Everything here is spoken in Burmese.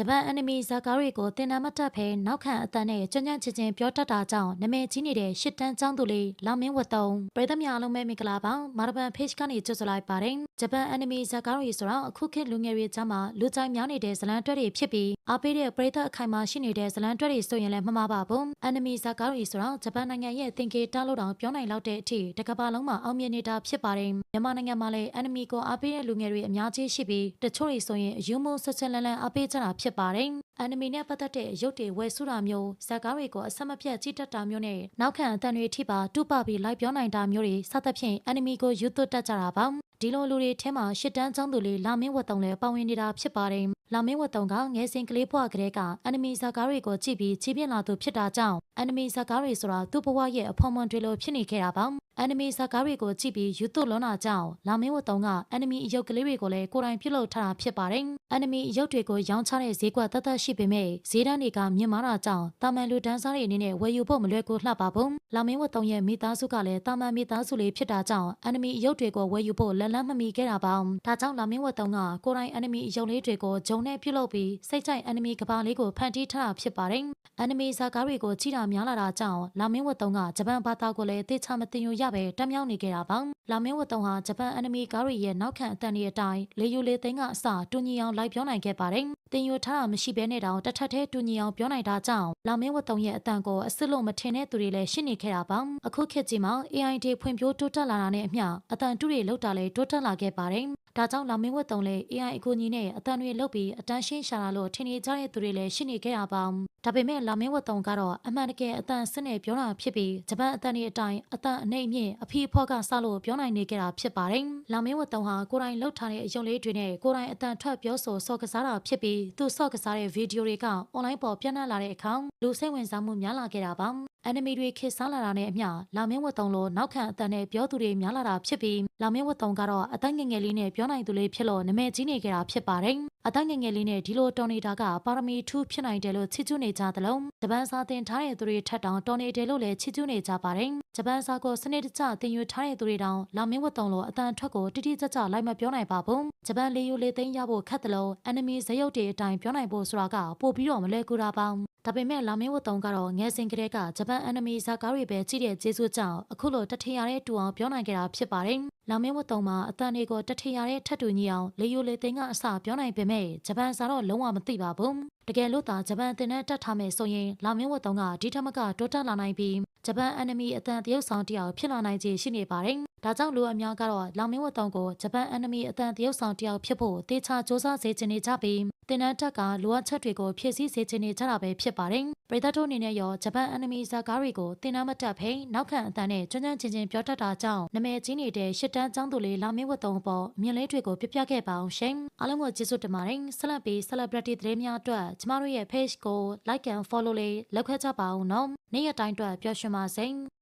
ဂျပန်အန်နီမီဇာကားတွေကိုတင်နာမတက်ဖဲနောက်ခံအတန်နဲ့ကြွကြွချင်ချင်းပြောတတ်တာကြောင့်နာမည်ကြီးနေတဲ့ရှစ်တန်းကျောင်းသူလေးလောင်မင်းဝတ်တုံပြည်သက်များအားလုံးပဲမင်္ဂလာပါမာရဘန် page ကနေကြိုဆိုလိုက်ပါတယ်ဂျပန်အန်နီမီဇာကားတွေဆိုတော့အခုခေတ်လူငယ်တွေကြားမှာလူကြိုက်များနေတဲ့ဇလန်တွဲတွေဖြစ်ပြီးအားပေးတဲ့ပြည်သက်အခိုင်အမာရှိနေတဲ့ဇလန်တွဲတွေဆိုရင်လည်းမမှားပါဘူးအန်နီမီဇာကားတွေဆိုတော့ဂျပန်နိုင်ငံရဲ့သင်္ကေတလို့တောင်ပြောနိုင်လောက်တဲ့အထိတကမ္ဘာလုံးမှာအောင်မြင်နေတာဖြစ်ပါတယ်မြန်မာနိုင်ငံမှာလည်းအန်နီမီကိုအားပေးတဲ့လူငယ်တွေအများကြီးရှိပြီးတချို့တွေဆိုရင်အယူမိုးဆက်ဆက်လန်းလန်းအားပေးကြတာဖြစ်ပါတယ်အန်နီမီနဲ့ပတ်သက်တဲ့ရုပ်တွေဝယ်စုတာမျိုးဇာတ်ကားတွေကိုအဆက်မပြတ်ကြည့်တတ်တာမျိုးနဲ့နောက်ခံအတန်တွေထိပါတူပပြီးလိုက်ပြောနိုင်တာမျိုးတွေစသဖြင့်အန်နီမီကိုယူသွတ်တတ်ကြတာပါဒီလိုလူတွေထဲမှာရှစ်တန်းကျောင်းသူလေးလာမင်းဝတ်တုံလည်းပါဝင်နေတာဖြစ်ပါတယ်။လာမင်းဝတ်တုံကငယ်စဉ်ကလေးဘဝကလေးကအန်နီမီဇာတ်ကားတွေကိုကြည့်ပြီးချီးပြင်းလာသူဖြစ်တာကြောင့်အန်နီမီဇာတ်ကားတွေဆိုတာသူ့ဘဝရဲ့အဖော်မွန်တွေလိုဖြစ်နေခဲ့တာပါ။ အန်နီမီဇာတ်ကားတွေကိုကြည့်ပြီးယူသွတ်လွန်တာကြောင့်လာမင်းဝတ်တုံကအန်နီမီအယုတ်ကလေးတွေကိုလည်းကိုယ်တိုင်ပြုလုပ်ထားတာဖြစ်ပါတယ်။အန်နီမီအယုတ်တွေကိုရောင်းချတဲ့ဈေးကွက်တသက်ရှိပေမဲ့ဈေးတန်းတွေကမြင့်မားတာကြောင့်တာမန်လူတန်းစားတွေအနေနဲ့ဝယ်ယူဖို့မလွယ်ကူလှပါဘူး။လာမင်းဝတ်တုံရဲ့မိသားစုကလည်းတာမန်မိသားစုလေးဖြစ်တာကြောင့်အန်နီမီအယုတ်တွေကိုဝယ်ယူဖို့လက်လန်းမမီခဲ့တာပါ။ဒါကြောင့်လာမင်းဝတ်တုံကကိုယ်တိုင်အန်နီမီအယုတ်လေးတွေကိုဂျုံနဲ့ပြုလုပ်ပြီးစိတ်ကြိုက်အန်နီမီကဘာလေးကိုဖန်တီးထားတာဖြစ်ပါတယ်။အန်နီမီဇာတ်ကားတွေကိုကြည့်တာများလာတာကြောင့်လာမင်းဝတ်တုံကဂျပန်ဘာသာကိုလည်းသိချမသိညိုရပဲတက်မြောက်နေခဲ့တာပါ။လာမင်းဝတ်တုံဟာဂျပန်အန်နီမီကားတွေရဲ့နောက်ခံအတန်တွေအတိုင်းလေယူလေသိန်းကအစတူညီအောင်လိုက်ပြောနိုင်ခဲ့ပါတယ်။တင်ယူထားတာမရှိဘဲနဲ့တောင်တစ်ထပ်သေးတူညီအောင်ပြောနိုင်တာကြောင့်လာမင်းဝတ်တုံရဲ့အတန်ကိုအစ်စ်လို့မထင်တဲ့သူတွေလည်းရှိနေခဲ့တာပါ။အခုခေတ်ကြီးမှာ AI တွေဖွံ့ဖြိုးတိုးတက်လာတာနဲ့အမျှအတန်တူတွေလောက်တာလည်းတိုးတက်လာခဲ့ပါတယ်။ဒါကြောင့်လာမင်းဝတ်တုံလည်း AI အကူအညီနဲ့အတန်တွေလုပ်ပြီးအတန်ရှင်းရှာလာလို့ထင်နေကြတဲ့သူတွေလည်းရှိနေခဲ့တာပါ။ ဒါပေမဲ့လာမင်းဝတ်တုံကတော့အမှန်တကယ်အတန်စစ်နဲ့ပြောတာဖြစ်ပြီးဂျပန်အတန်တွေအတိုင်းအတန်အနှိမ့်အမြင့်အဖီအဖော့ကစလို့ပြောနိုင်နေကြတာဖြစ်ပါတယ်။လာမင်းဝတ်တုံဟာကိုယ်တိုင်လှုပ်ထားတဲ့အယုံလေးတွေနဲ့ကိုယ်တိုင်အတန်ထွက်ပြောဆိုစော့ကစားတာဖြစ်ပြီးသူစော့ကစားတဲ့ဗီဒီယိုတွေကအွန်လိုင်းပေါ်ပြန့်နှံ့လာတဲ့အခါလူစိတ်ဝင်စားမှုများလာခဲ့တာပါ။အန်နီမီတွေခေတ်စားလာတာနဲ့အမျှလာမင်းဝတ်တုံလိုနောက်ခံအတန်နဲ့ပြောသူတွေများလာတာဖြစ်ပြီးလာမင်းဝတ်တုံကတော့အသက်ငယ်ငယ်လေးနဲ့ပြောနိုင်သူလေးဖြစ်လို့နာမည်ကြီးနေကြတာဖြစ်ပါတယ်။ အသက်ငယ်ငယ်လေးနဲ့ဒီလိုတော်နေတာကပါရမီထူးဖြစ်နိုင်တယ်လို့ချီးကျူးနေကြသလိုဂျပန်စာသင်ထားတဲ့သူတွေထက်တောင်တော်နေတယ်လို့လည်းချီးကျူးနေကြပါတယ်။ ဂျပန်စာကိုစနစ်တကျသင်ယူထားတဲ့သူတွေတောင်လာမင်းဝတ်တုံလိုအတန်ထွက်ကိုတိတိကျကျလိုက်မပြောနိုင်ပါဘူး။ဂျပန်လေယူလေသိမ်းရဖို့ခက်တယ်လို့အန်နီမီဇယုတ်တွေအတိုင်းပြောနိုင်ဖို့ဆိုတာကပို့ပြီးတော့မလွယ်ကူတာပါ။ဒါပေမဲ့လာမင်းဝတ်တုံကတော့ငယ်စဉ်ကတည်းကဂျပန်အန်နီမီဇာကားတွေပဲကြည့်တဲ့ကျေးဇူးကြောင့်အခုလိုတထင်ရတဲ့တူအောင်ပြောနိုင်ကြတာဖြစ်ပါတယ်။လာမင်းဝတ်တုံမှာအတန်တွေကိုတထင်ရတဲ့ထက်တူညီအောင်လေယိုလေသိန်းကအစပြောနိုင်ပေမဲ့ဂျပန်စာတော့လုံးဝမသိပါဘူး။ တကယ်လို့သာဂျပန်တင်နဲ့တက်ထားမယ်ဆိုရင်လာမင်းဝတ်တုံကဒီထက်မကတိုးတက်လာနိုင်ပြီးဂျပန်အန်နီမီအတန်တရုတ်ဆောင်တယောက်ဖြစ်လာနိုင်ခြေရှိနေပါတယ်။ ဒါကြောင့်လူအများကတော့လောင်မင်းဝတ်တုံကိုဂျပန်အန်နီမီအတန်တရုတ်ဆောင်တယောက်ဖြစ်ဖို့တေချာစ조사စေချင်နေကြပြီးတင်နန်းတက်ကလိုအပ်ချက်တွေကိုဖြည့်ဆည်းစေချင်နေကြတာပဲဖြစ်ပါတယ်။ပရိသတ်တို့အနေနဲ့ရောဂျပန်အန်နီမီဇာကားတွေကိုတင်နန်းမတက်ဖိနောက်ခံအတန်နဲ့ကျွမ်းကျွမ်းချင်းချင်းပြောတတ်တာကြောင့်နာမည်ကြီးနေတဲ့ရှစ်တန်းကျောင်းသူလေးလောင်မင်းဝတ်တုံပေါ်အမြင်လေးတွေကိုပြပြခဲ့ပါအောင်ရှင်။အားလုံးကိုကျေးဇူးတင်ပါတယ်။ဆက်လက်ပြီး celebrity သတင်းများအတွက်ကျမတို့ရဲ့ page ကို like and follow လေးလုပ်ခဲ့ကြပါဦးနော်။နေ့ရက်တိုင်းအတွက်ပျော်ရွှင်ပါစေ။